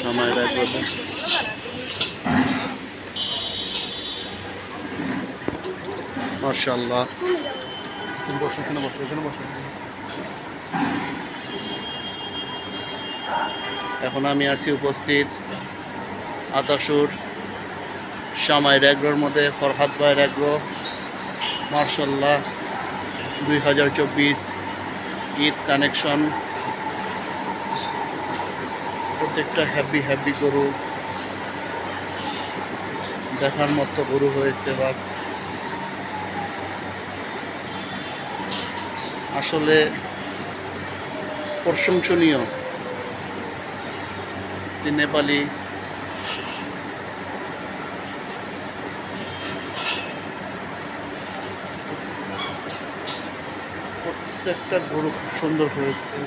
সময় রাখব মার্শাল্লাহ বসো এখানে বসো এখানে বসো। এখন আমি আছি উপস্থিত আতাসুর সামাই র্যাগ্রোর মধ্যে ফরহাদ ভাই র্যাগ্রো মার্শাল্লাহ দুই হাজার চব্বিশ ঈদ কানেকশন। প্রত্যেকটা হ্যাপি হ্যাপি গরু দেখার মতো গরু হয়েছে এবার আসলে প্রশংসনীয়। নেপালি প্রত্যেকটা গরু খুব সুন্দর হয়েছে।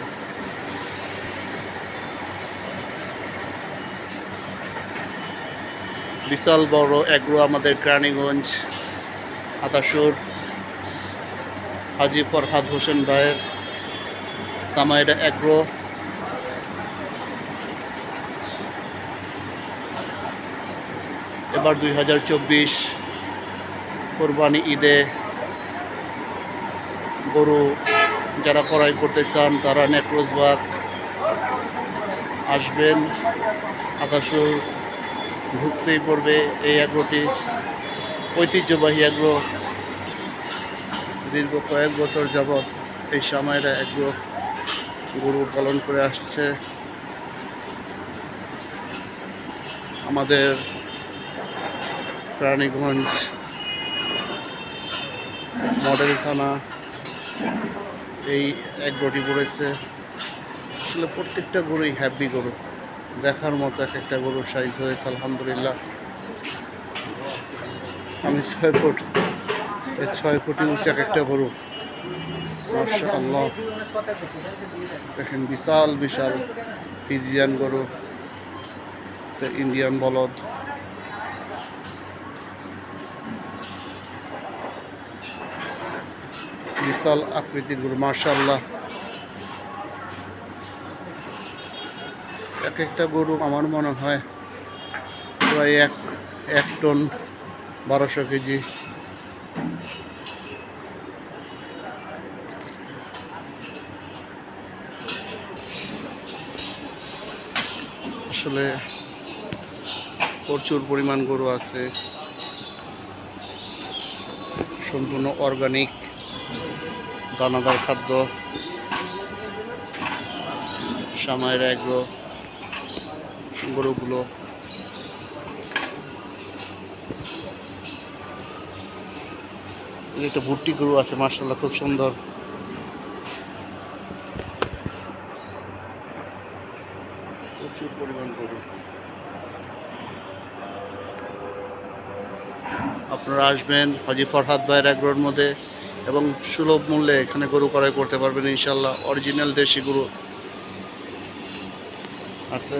বিশাল বড় এগ্রো আমাদের কেরানীগঞ্জ আতাসুর হাজি ফরহাদ হোসেন ভাইয়ের সামাইডা এগ্রো। এবার দুই হাজার চব্বিশ কোরবানি ঈদে গরু যারা ক্রয় করতে চান, তারা নেক্রোজবাগ আসবেন আকাশুর ঢুকতেই পড়বে এই অ্যাগ্রোটি ঐতিহ্যবাহী অ্যাগ্রো দীর্ঘ কয়েক বছর যাবৎ এই সময়ের অ্যাগ্রো গরু পালন করে আসছে। আমাদের প্রাণীগঞ্জ মডেল থানা এই গটি পড়েছে আসলে প্রত্যেকটা গরুই হ্যাপি গরু। দেখার মতো এক একটা গরুর সাইজ হয়েছে, আলহামদুলিল্লাহ। আমি ছয় ফুট ছয় ফুটি উঁচু এক একটা গরু। মার্শা আল্লাহ দেখেন বিশাল বিশাল ফিজিয়ান গরু। ইন্ডিয়ান বলদ। বিশাল আকৃতির গরু মার্শাল্লাহ এক একটা গরু আমার মনে হয় প্রায় এক এক টন বারোশো কেজি। আসলে প্রচুর পরিমাণ গরু আছে। সম্পূর্ণ অর্গানিক দানাদার খাদ্য। সময়ের এগ্রো গরুগুলো। একটা ভুট্টি গরু আছে মার্শাল্লাহ খুব সুন্দর। প্রচুর পরিমাণ গরু। আপনারা আসবেন হাজি ফরহাদ ভাইয়ের এগ্রোর মধ্যে এবং সুলভ মূল্যে এখানে গরু ক্রয় করতে পারবেন ইনশাল্লাহ অরিজিনাল দেশি গরু আছে।